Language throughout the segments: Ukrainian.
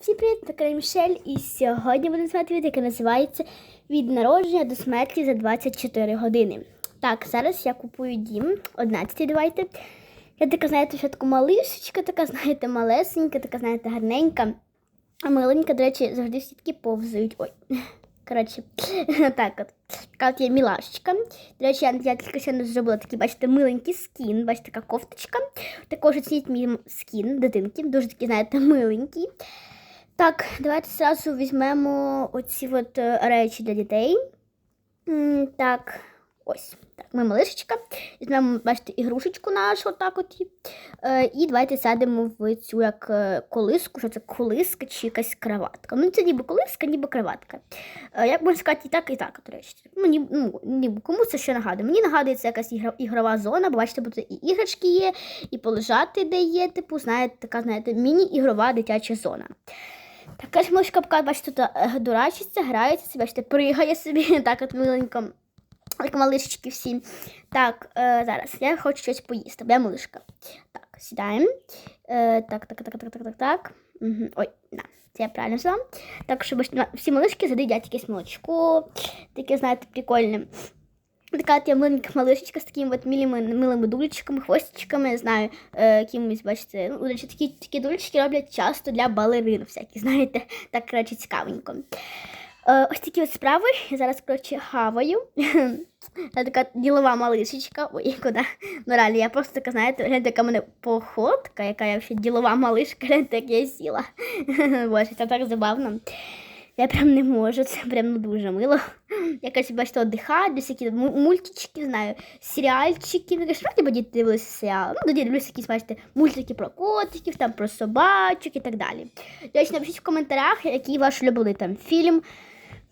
Всім привіт, така Мішель, і сьогодні будемо знімати відео, яке називається Від народження до смерті за 24 години. Так, зараз я купую дім, 11 давайте. Я така, знаєте, спочатку малишечка, така, знаєте, малесенька, така, знаєте, гарненька. А миленька, до речі, завжди всі такі повзають. Ой. Коротше, так от. Така от є мілашечка. До речі, я, я тільки ще не зробила такий, бачите, миленький скін, бачите, така кофточка. Також оцініть мій скін дитинки, дуже такий, знаєте, миленький. Так, давайте зразу візьмемо оці от е, речі для дітей. Так, ось. Так, ми малишечка. Візьмемо, бачите, ігрушечку нашу, отак от. Е, І давайте сядемо в цю як е, колиску, що це колиска чи якась кроватка. Ну, це ніби колиска, ніби кроватка. Е, Як можна сказати, і так, і так, до речі. Мені, ну, ніби кому це ще нагадує? Мені нагадує, це якась ігра- ігрова зона, бо бачите, бо тут і іграшки є, і полежати де є, типу, знаєте, така, знаєте, міні-ігрова дитяча зона. Така ж мишка пока, бачите, тут е, дурачиться, грається, бачите, пригає собі, так от миленько, як малишечки всі. Так, е, зараз я хочу щось поїсти, бо я мишка. Так, сідаємо. Е, так, так, так, так, так, так, так. Угу. Ой, да, це я правильно взяла. Так, що бачите, всі малишки задидять якесь молочко, таке, знаєте, прикольне. Така от я малишечка з такими от милими, милими дулечками, хвостичками, не знаю, е, якимось, бачите, ну, речі, такі, такі дулечки роблять часто для балерин всякі, знаєте, так, коротше, цікавенько. Е, ось такі от справи. Я зараз, коротше, хаваю. Я така ділова малишечка. Ой, куди? Ну, реально, я просто така, знаєте, гляньте, яка в мене походка, яка я взагалі ділова малишка, гляньте, як я сіла. Боже, це так забавно. Я прям не можу, це прям ну, дуже мило. Якось, бачите, отдихаю, десь які мультички, знаю, серіальчики. Ну, справді бо діти дивилися серіал. Ну, тоді дивлюся якісь, бачите, мультики про котиків, там про собачок і так далі. До речі, напишіть в коментарях, який ваш улюблений там фільм,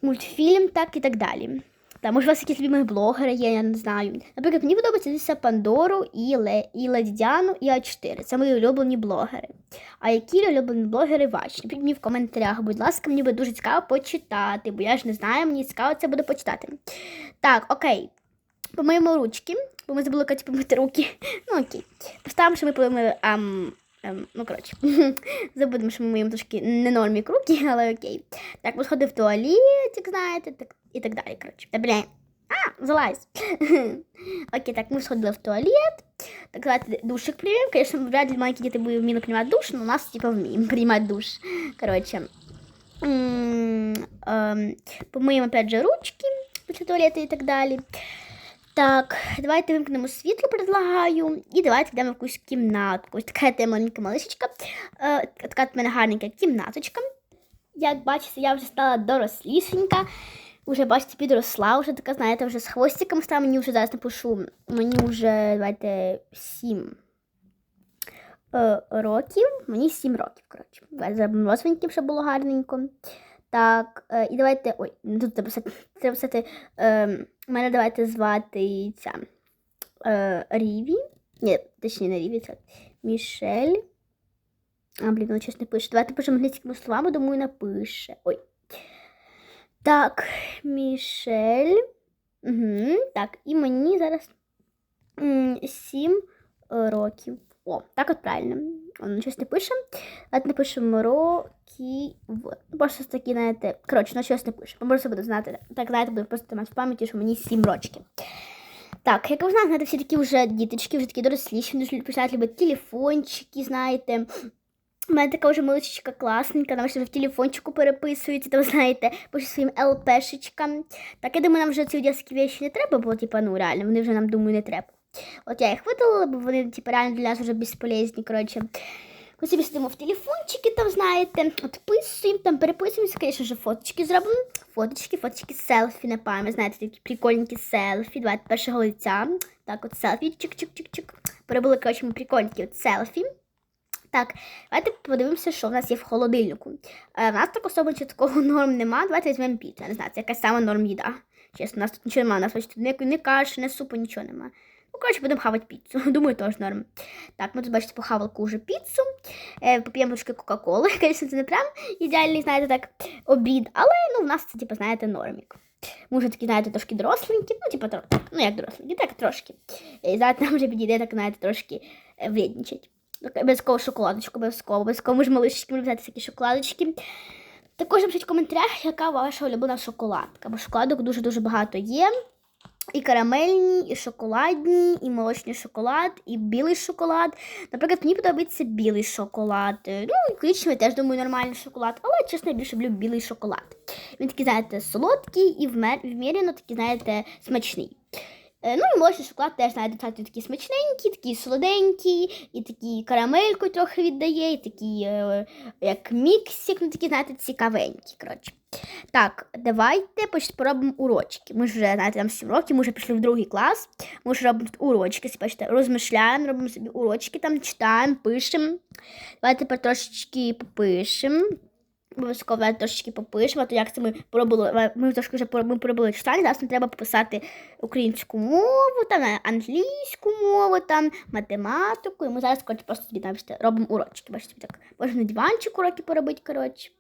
мультфільм, так і так далі. Та, може, у вас якісь любимі блогери є, я не знаю. Наприклад, мені подобається дивитися Пандору і, Ле, і Леді Діану і А4. Це мої улюблені блогери. А які улюблені блогери ваші? Напишіть мені в коментарях, будь ласка, мені буде дуже цікаво почитати, бо я ж не знаю, мені цікаво це буде почитати. Так, окей. Помиємо ручки, бо ми забули помити руки. Ну окей. Поставимо, що ми помили. Ам, ем, ну, коротше, забудемо, що ми миємо трошки не нормі руки, але окей. Так, ми сходимо в туалет, як знаєте, так, і так далі. Коротше. Та блін. А, залазь. Окей, так, ми сходили в туалет. Так, давайте душик примем. Конечно, вряд ли маленькие дети будут умело принимать душ, но у нас типа умеем принимать душ. Короче. м, Помиємо опять же ручки після туалету і так далі. Так, давайте вимкнемо світло, предлагаю. І давайте йдемо в якусь кімнатку. Ось така от маленька малишечка. Е, така в мене гарненька кімнаточка. Як бачите, я вже стала дорослішенька. Уже, бачите, підросла, вже така, знаєте, вже з хвостиком стала. Мені вже зараз напишу. Мені вже, давайте, сім е, років. Мені сім років, коротше. Зробимо розовеньким, щоб було гарненько. Так, е, і давайте. Ой, тут треба писати. Треба писати. Е, мене давайте звати ця е, Ріві. Ні, точніше, не Ріві, це Мішель. А, блін, воно щось не пише. Давайте пишемо англійськими словами, думаю, напише. Ой. Так, Мішель. Угу, так, і мені зараз м, сім е, років. О, так от правильно. Воно щось не пише. Давайте напишемо років. Просто такі, знаєте, коротше, ну щось не пише. Ви просто буде знати. Так, знаєте, буде просто мати в пам'яті, що мені сім років. Так, як ви знаєте, всі такі вже діточки, вже такі доросліші, вони починають любити телефончики, знаєте. У мене така вже маличка класненька, вона вже в телефончику переписується, там, знаєте, пише своїм ЛПшечкам. Так, я думаю, нам вже ці дітські речі не треба, бо, типа, ну, реально, вони вже нам, думаю, не треба. От я їх видалила, бо вони, типа, реально для нас вже безполезні, коротше. Ми собі сидимо в телефончики, там, знаєте, відписуємо, там переписуємося, звісно ж, фоточки зробимо. Фоточки, фоточки, селфі на пам'ять, знаєте, такі прикольненькі селфі, давайте першого лиця. Так, от селфі, чик-чик-чик-чик. Перебули, коротше, ми прикольненькі от селфі. Так, давайте подивимося, що в нас є в холодильнику. Е, в нас так особо такого норм нема. Давайте візьмемо піцу. Я не знаю, це якась сама норм їда. Чесно, у нас тут нічого немає. У нас бачите, ні, ні каші, ні супу, нічого немає. Ну, коротше, будемо хавати піцу. Думаю, теж норм. Так, ми тут, бачите, похавалку вже піцу. Е, поп'ємо трошки Кока-Коли. Звісно, це не прям ідеальний, знаєте, так, обід. Але ну, в нас це, типу, знаєте, нормік. Ми вже такі, знаєте, трошки доросленькі, ну, типу, тро- ну як доросленькі, так трошки. І зараз нам вже підійде, так, знаєте, трошки е, вредничать. Обов'язково шоколадочку, обов'язково, обов'язково. Ми малишечки, ми взяти такі шоколадочки. Також напишіть в коментарях, яка ваша улюблена шоколадка. Бо шоколадок дуже-дуже багато є. І карамельні, і шоколадні, і молочний шоколад, і білий шоколад. Наприклад, мені подобається білий шоколад. Е, Ну, і теж думаю, нормальний шоколад, але чесно, я більше люблю білий шоколад. Він такий, знаєте, солодкий і вміряно такий, знаєте, смачний. Е, Ну і молочний шоколад теж, знаєте, достатньо такий смачненький, такий солоденький, і такий карамельку трохи віддає, і такий, е, як міксик, ну такий, знаєте, цікавенький. коротше. Так, давайте поробимо урочки. Ми ж вже, знаєте, там 7 років, ми вже пішли в другий клас. Ми вже робимо тут урочки, бачите, розмишляємо, робимо собі урочки, там читаємо, пишемо. Давайте трошечки попишемо. Обов'язково трошечки попишемо, то як це ми поробили, ми трошки вже ми поробили читання, зараз нам треба пописати українську мову, там е, англійську мову, там математику. І ми зараз коротше, просто собі там, робимо урочки. Бачите, так можна на диванчик уроки поробити, коротше.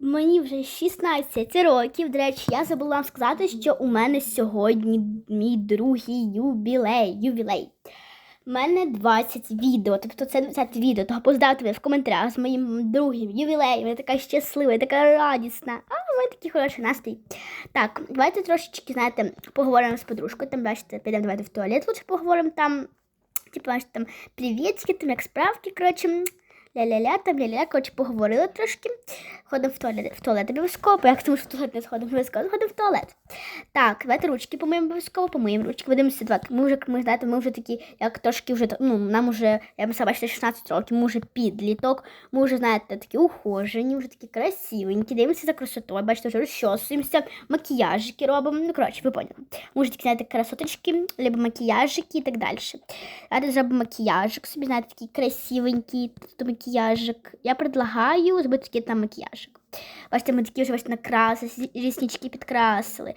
Мені вже 16 років. До речі, я забула вам сказати, що у мене сьогодні мій другий юбілей. ювілей. У мене 20 відео, тобто це 20 відео, того поздравте мене в коментарях з моїм другим ювілеєм. Я така щаслива, я така радісна. А у мене такий хороший настрій. Так, давайте трошечки, знаєте, поговоримо з подружкою. Там, бачите, підемо давайте в туалет, лучше поговоримо там. Типа, там привітки, там як справки, коротше. Ля-ля-ля, там ля-ля, коротше, поговорили трошки. Ходимо в туалет, в туалет обов'язково, бо як тому що в туалет не сходимо, обов'язково ходимо в туалет. Так, давайте ручки помиємо обов'язково, помиємо ручки, подивимося два. Ми вже, ми, знаєте, ми вже такі, як трошки вже, ну, нам вже, я б бачите, 16 років, ми вже підліток, ми вже, знаєте, такі ухожені, вже такі красивенькі, дивимося за красотою, бачите, вже розчосуємося, макіяжики робимо, ну, коротше, ви поняли. Ми вже такі, знаєте, красоточки, либо макіяжики і так далі. Давайте зробимо макіяжик собі, знаєте, такий красивенький макіяжик. Я предлагаю зробити такий там макіяжик. Бачите, ми такі вже бачите, накрасили, ріснички підкрасили.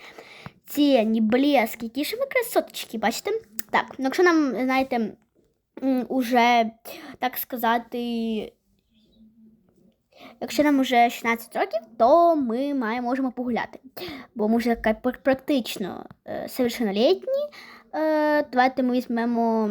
Тіні, блеск, які ж ми красоточки, бачите? Так, ну якщо нам, знаєте, уже, так сказати, якщо нам уже 16 років, то ми маємо, можемо погуляти. Бо ми вже практично е, совершеннолетні. Е, давайте ми візьмемо.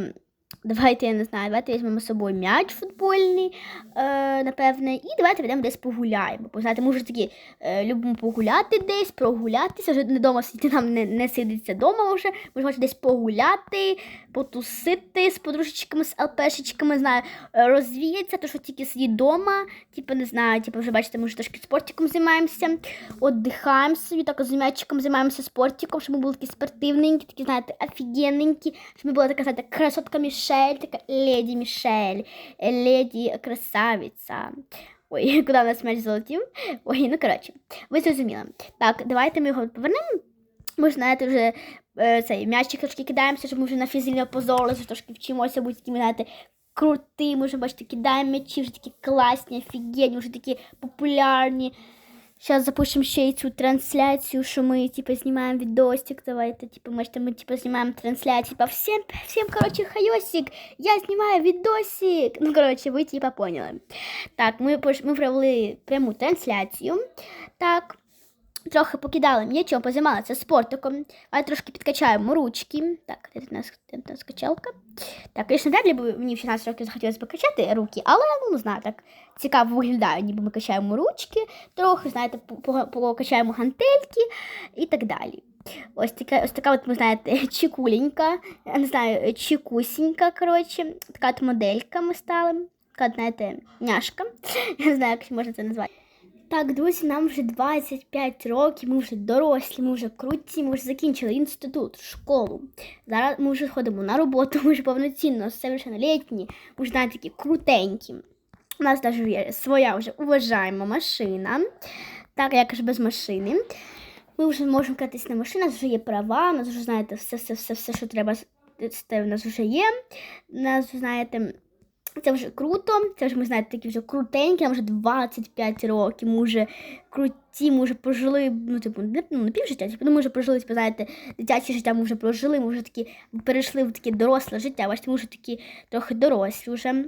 Давайте, я не знаю, давайте візьмемо з собою м'яч футбольний, е, напевне, і давайте підемо десь погуляємо. Бо знаєте, ми вже такі е, любимо погуляти десь, прогулятися, вже не вдома сидіти, нам не, не сидиться вдома вже. Ми хочемо десь погуляти, потусити з подружечками, з ЛПшечками, знаю, е, розвіятися, то що тільки сидіть вдома, типу, не знаю, типу, вже бачите, ми вже трошки спортиком займаємося, віддихаємо собі, так з м'ячиком займаємося спортиком, щоб ми були такі спортивненькі, такі, знаєте, офігенненькі, щоб ми була така, знаєте, красотка Мішель, така леді Мішель, е, леді красавиця. Ой, куди у нас м'яч залетів? Ой, ну коротше, ви зрозуміли. Так, давайте ми його повернемо. Ми ж, знаєте, вже е, цей м'ячик трошки кидаємося, щоб ми вже на фізі позорилися, трошки вчимося бути такими, знаєте, крутими, вже бачите, кидаємо м'ячі, вже такі класні, офігенні, вже такі популярні. Зараз запустим ще й цю трансляцію, що ми типу, знімаємо відосик. Давайте, типу, можете, там типу, знімаємо трансляцію. Типа, всім, всім, коротше, хайосик, я знімаю відосик. Ну, коротше, ви типа поняли. Так, ми, ми провели пряму трансляцію. Так. Трохи покидали м'ячом, позаймалися спортиком, а трошки підкачаємо ручки. Так, нас, качалка? Так, звісно, б мені в 16 років захотілося покачати руки, але ну знаю, так цікаво виглядає, ніби ми качаємо ручки, трохи, знаєте, по- по- покачаємо гантельки і так далі. Ось така, ось така от, ви знаєте, чекуленька, не знаю, чекусінька, коротше, така от моделька ми стали. Така, знаєте, няшка. Я не знаю, як можна це назвати. Так, друзі, нам вже 25 років, ми вже дорослі, ми вже круті, ми вже закінчили інститут, школу. Зараз ми вже ходимо на роботу, ми вже повноцінно совершеннолетні, ми вже навіть такі крутенькі. У нас навіть є своя вже уважаємо машина. Так, як ж без машини. Ми вже можемо кататись на машині, у нас вже є права, у нас вже, знаєте, все, все, все, все, що треба, в нас вже є. У нас, знаєте, це вже круто, це вже ми знаєте, такі вже крутенькі, нам вже 25 років, ми вже круті, ми вже прожили, ну, типу, ну, не півжиття, типу, ну, ми вже прожили, типу, знаєте, дитяче життя ми вже прожили, ми вже такі перейшли в таке доросле життя, бачите, ми вже такі трохи дорослі вже.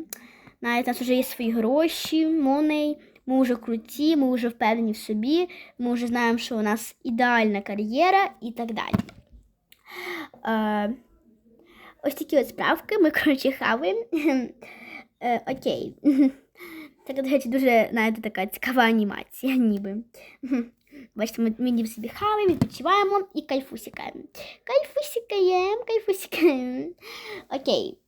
Знаєте, у нас вже є свої гроші, моней, ми вже круті, ми вже впевнені в собі, ми вже знаємо, що у нас ідеальна кар'єра і так далі. Е, ось такі от справки. Ми, коротше, хаваємо. Е, окей. Це, до речі, дуже, знаєте, така цікава анімація, ніби. Бачите, ми, ми ніби собі хаваємо, відпочиваємо і кайфусікаємо. Кайфусікаємо, кайфусікаємо. Окей.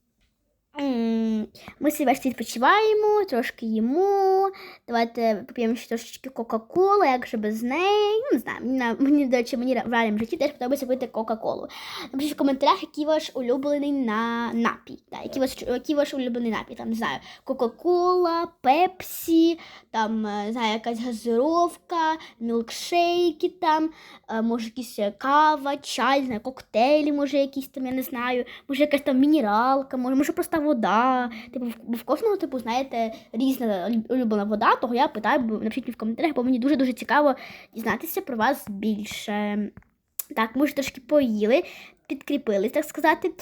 Ми собі відпочиваємо, трошки їмо. Давайте поп'ємо ще трошечки Кока-Колу, як же без неї. Ну, не знаю, мені, мені до речі, мені в реальному житті теж подобається пити Кока-Колу. Напишіть в коментарях, який ваш улюблений на напій. Так, який, ваш, який ваш улюблений напій. Там, не знаю, Кока-Кола, Пепсі, там, е, не знаю, якась газировка, мілкшейки там, е, може якісь кава, чай, не знаю, коктейлі, може якісь там, я не знаю, може якась там мінералка, може, може просто вода. Типу, в- кожного, типу, знаєте, різна улюблена вода, того я питаю, напишіть мені в коментарях, бо мені дуже-дуже цікаво дізнатися про вас більше. Так, ми вже трошки поїли, підкріпились, так сказати,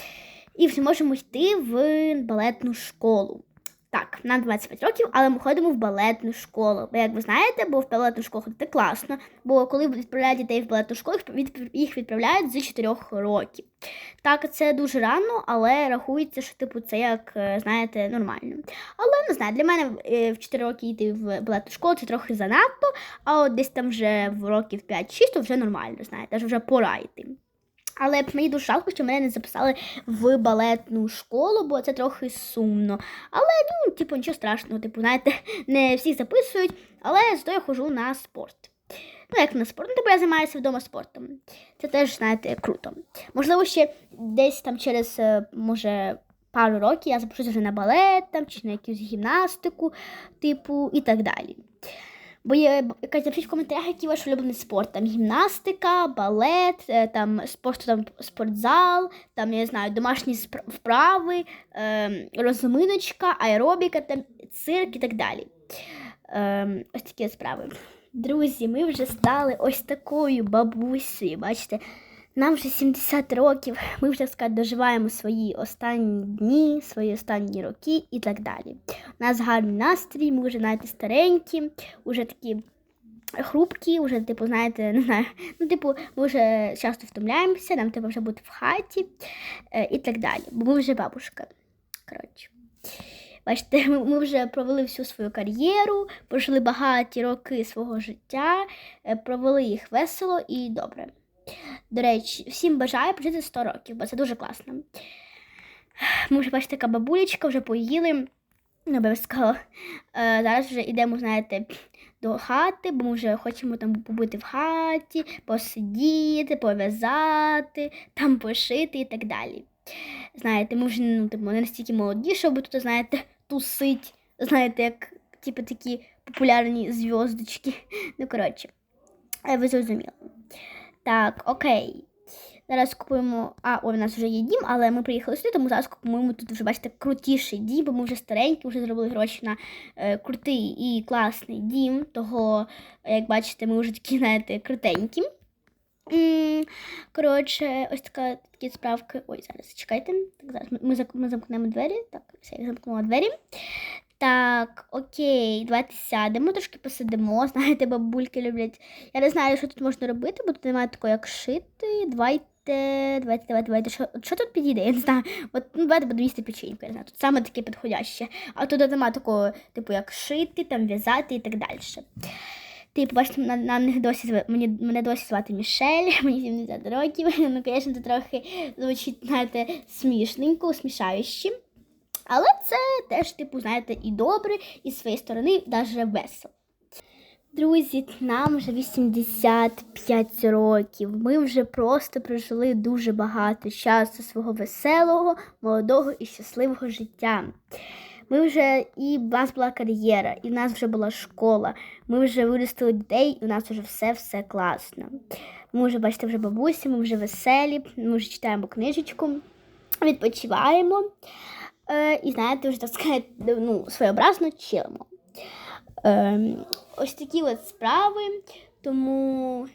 і вже можемо йти в балетну школу. Так, нам 25 років, але ми ходимо в балетну школу. Бо, як ви знаєте, бо в балетну школу ходити класно. Бо коли відправляють дітей в балетну школу, їх відправляють з 4 років. Так, це дуже рано, але рахується, що типу це як, е, знаєте, нормально. Але не знаю, для мене е, в 4 роки йти в балетну школу це трохи занадто, а от десь там вже в років 5-6 то вже нормально, знаєте, вже пора йти. Але мені дуже жалко, що мене не записали в балетну школу, бо це трохи сумно. Але ну, типу, нічого страшного, типу, знаєте, не всіх записують, але зато я ходжу на спорт. Ну, як на спорт, ну, типу я займаюся вдома спортом. Це теж, знаєте, круто. Можливо, ще десь там через, е, може, пару років я запишуся вже на балет там, чи на якусь гімнастику, типу, і так далі. Бо є якась запишіть в коментарях, який ваш улюблений спорт. Там гімнастика, балет, е, там спорт, там спортзал, там я знаю, домашні вправи, е, розминочка, аеробіка, там цирк і так далі. Е, ось такі справи. Друзі, ми вже стали ось такою бабусею. Бачите, нам вже 70 років, ми вже сказати, доживаємо свої останні дні, свої останні роки і так далі. У нас гарний настрій, ми вже знаєте, старенькі, вже такі хрупкі, вже, типу, знаєте, не знаю. Ну, типу, ми вже часто втомляємося, нам треба вже бути в хаті е, і так далі. Бо ми вже бабушка. Коротше. Бачите, ми, ми вже провели всю свою кар'єру, прожили багаті роки свого життя, е, провели їх весело і добре. До речі, всім бажаю прожити 100 років, бо це дуже класно. Ми вже бачите, така бабулечка, вже поїли. Не обов'язково. Е, зараз вже йдемо, знаєте, до хати, бо ми вже хочемо там побути в хаті, посидіти, пов'язати, там пошити і так далі. Знаєте, ми вже ну, типу, не настільки молоді, щоб тут, знаєте, тусить, знаєте, як типу, такі популярні зв'язочки. Ну, коротше, е, ви зрозуміли. Так, окей. Зараз купуємо. А, ой, у нас вже є дім, але ми приїхали сюди, тому зараз купуємо тут вже, бачите, крутіший дім, бо ми вже старенькі, вже зробили гроші на е, крутий і класний дім. Того, як бачите, ми вже такі, знаєте, крутенькі. Коротше, ось така такі справки. Ой, зараз чекайте. Так, зараз ми, ми, замкнемо двері. Так, все, я замкнула двері. Так, окей, давайте сядемо, трошки посидимо. Знаєте, бабульки люблять. Я не знаю, що тут можна робити, бо тут немає такого, як шити. Давайте, давайте, давайте, давайте. Що, що тут підійде? Я не знаю. От, ну, давайте будемо їсти печеньку, я не знаю. Тут саме таке підходяще. А тут немає такого, типу, як шити, там, в'язати і так далі. Типу, бачите, на, на досі мені, мене досі звати Мішель, мені 70 років. Ну, звісно, це трохи звучить, знаєте, смішненько, усмішаючи. Але це теж, типу, знаєте, і добре, і з своєї сторони навіть весело. Друзі, нам вже 85 років. Ми вже просто прожили дуже багато часу свого веселого, молодого і щасливого життя. Ми вже і в нас була кар'єра, і в нас вже була школа. Ми вже виростили дітей, і у нас вже все-все класно. Ми вже, бачите, вже бабусі, ми вже веселі, ми вже читаємо книжечку, відпочиваємо. Е, і знаєте, вже так сказати, ну, своєобразно чилимо. Е, ось такі от справи. Тому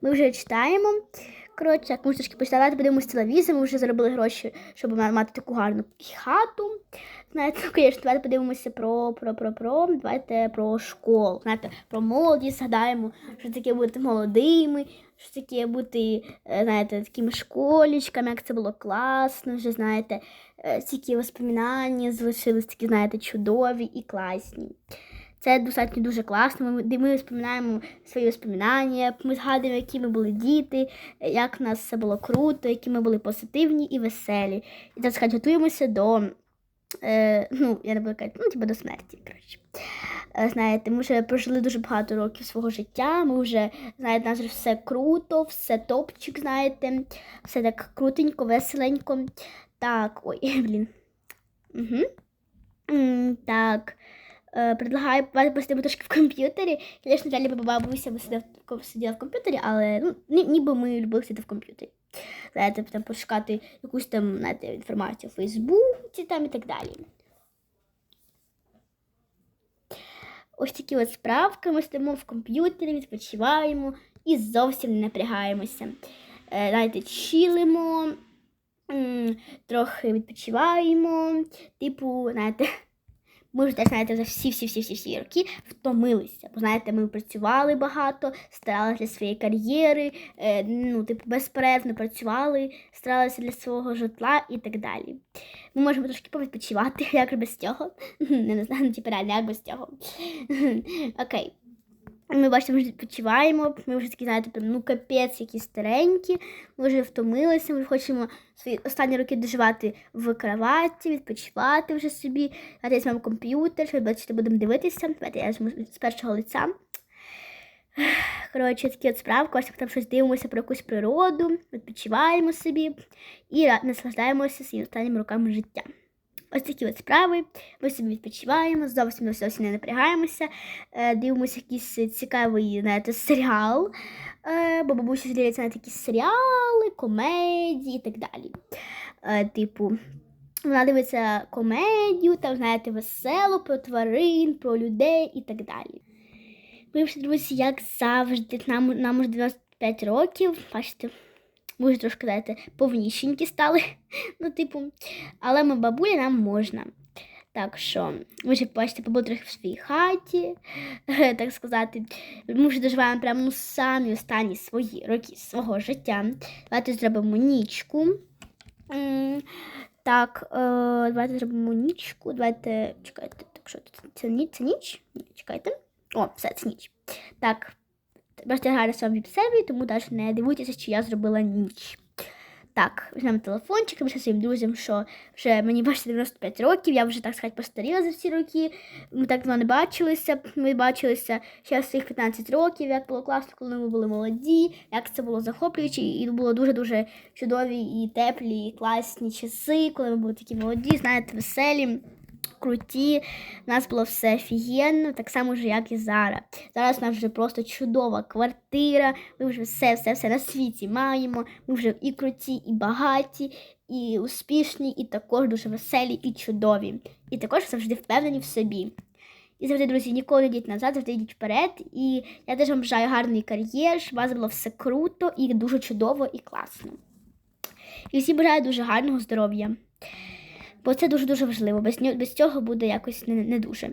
Ми вже читаємо. Коротше, як ми трошки почитати, подивимося телевізор, ми вже заробили гроші, щоб мати таку гарну хату. Знаєте, ну, звісно, давайте подивимося про, про, про, про, давайте про школу. Знаєте, про молодість згадаємо, що таке бути молодими, що таке бути, е, знаєте, такими школічками, як це було класно, вже знаєте, е, стільки воспоминання залишились такі, знаєте, чудові і класні. Це достатньо дуже класно. Ми, де ми вспоминаємо свої воспоминання, ми згадуємо, які ми були діти, як в нас все було круто, які ми були позитивні і веселі. І сказати, готуємося до, е, ну, я не буду казати, ну, типу до смерті. коротше. Е, Знаєте, ми вже прожили дуже багато років свого життя. Ми вже, знаєте, нас вже все круто, все топчик, знаєте, все так крутенько, веселенько. Так, ой, блін. Угу. Так. Е, Предлагаю посидимо трошки в комп'ютері. Звісно, далі бабуся би сиділа, в- сиділа в комп'ютері, але ну, ніби ми любили сидіти в комп'ютері. Знаєте, там пошукати якусь там знаєте, інформацію у Фейсбуці там і так далі. Ось такі от справки. Ми сидимо в комп'ютері, відпочиваємо і зовсім не напрягаємося. Е, Знаєте, чилимо, трохи відпочиваємо. Типу, знаєте, ми вже знаєте, за всі-всі-всі-всі роки втомилися. Бо знаєте, ми працювали багато, старалися для своєї кар'єри, е, ну, типу, безперервно працювали, старалися для свого житла і так далі. Ми можемо трошки повідпочивати, як без цього. Не, не знаю, ну, типу, реально, як без цього. Окей. Ми бачимо, ми вже відпочиваємо, ми вже такі, знаєте, ну капець, які старенькі, ми вже втомилися, ми хочемо свої останні роки доживати в кроваті, відпочивати вже собі. Давайте візьмемо комп'ютер, що бачите, будемо дивитися. Давайте я з першого лиця. Коротше, такі от справки, ось там щось дивимося про якусь природу, відпочиваємо собі і наслаждаємося своїми останніми роками життя. Ось такі от справи. Ми собі відпочиваємо, зовсім зовсім не напрягаємося, е, дивимося якийсь цікавий знаєте, серіал. Е, бо бабуся дивляться на такі серіали, комедії і так далі. Е, типу, вона дивиться комедію, там, знаєте, весело про тварин, про людей і так далі. Ми вже, друзі, як завжди, нам, нам уже 95 років, бачите, ми вже трошки, знаєте, повнішенькі стали. Ну, типу, але ми бабуля нам можна. Так що, ми вже бачите, побули трохи в своїй хаті, так сказати. Ми вже доживаємо прямо самі останні свої роки свого життя. Давайте зробимо нічку. Так, е, давайте зробимо нічку. Давайте. Чекайте, так що це, це, ні- це ніч? Ні, чекайте. О, все, це ніч. Так. Бачите, я граю сам від себе, тому навіть не дивуйтеся, що я зробила ніч. Так, візьмемо телефончик, пишу своїм друзям, що вже мені бачите 95 років, я вже, так сказати, постаріла за всі роки. Ми так давно не бачилися. Ми бачилися ще в своїх 15 років, як було класно, коли ми були молоді, як це було захоплююче, і було дуже-дуже чудові і теплі, і класні часи, коли ми були такі молоді, знаєте, веселі. Круті, у нас було все офігенно, так само ж, як і зараз. Зараз у нас вже просто чудова квартира, ми вже все, все, все на світі маємо. Ми вже і круті, і багаті, і успішні, і також дуже веселі і чудові. І також завжди впевнені в собі. І завжди, друзі, ніколи не йдіть назад, завжди йдіть вперед. І я теж вам бажаю гарний кар'єр, щоб у вас було все круто і дуже чудово і класно. І всі бажаю дуже гарного здоров'я. Бо це дуже-дуже важливо. Без, без цього буде якось не, не дуже.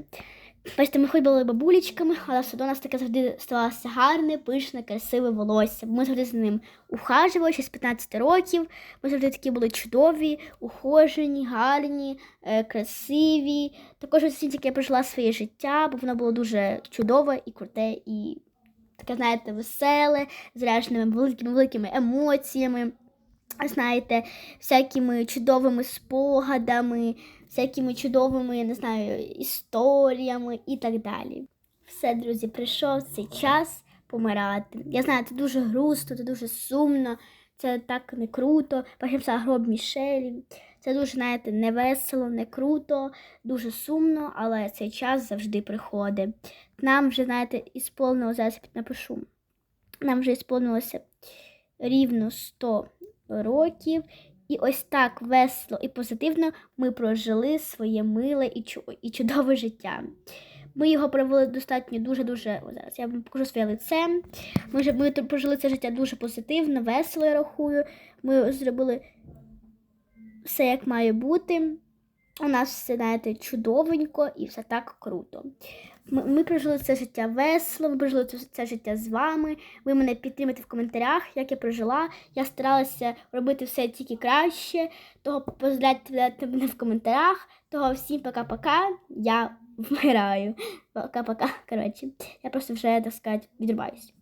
Бачите, ми хоч були бабулечками, але все одно нас таке завжди ставалося гарне, пишне, красиве волосся. Ми завжди за ним ухажували ще з 15 років. Ми завжди такі були чудові, ухожені, гарні, е, красиві. Також ось тільки я прожила своє життя, бо воно було дуже чудове і круте, і таке, знаєте, веселе, з ряжними великими великими емоціями. Знаєте, всякими чудовими спогадами, всякими чудовими, я не знаю, історіями і так далі. Все, друзі, прийшов цей час помирати. Я знаю, це дуже грустно, це дуже сумно, це так не круто. Бачився гроб Мішелі. Це дуже, знаєте, не весело, не круто, дуже сумно, але цей час завжди приходить. Нам вже, знаєте, ісполнилося, зараз я напишу. Нам вже ісполнилося рівно 100 років. І ось так весело і позитивно ми прожили своє миле і, чудове життя. Ми його провели достатньо дуже-дуже. Зараз я вам покажу своє лице. Ми, ж- ми прожили це життя дуже позитивно, весело, я рахую. Ми зробили все як має бути. У нас все, знаєте, чудовенько і все так круто. Ми, ми прожили це життя весело, ми прожили це, життя з вами. Ви мене підтримуєте в коментарях, як я прожила. Я старалася робити все тільки краще. Того поздравляйте мене в коментарях. Того всім пока-пока. Я вмираю. Пока-пока. Коротше, я просто вже, так сказати, відрубаюсь.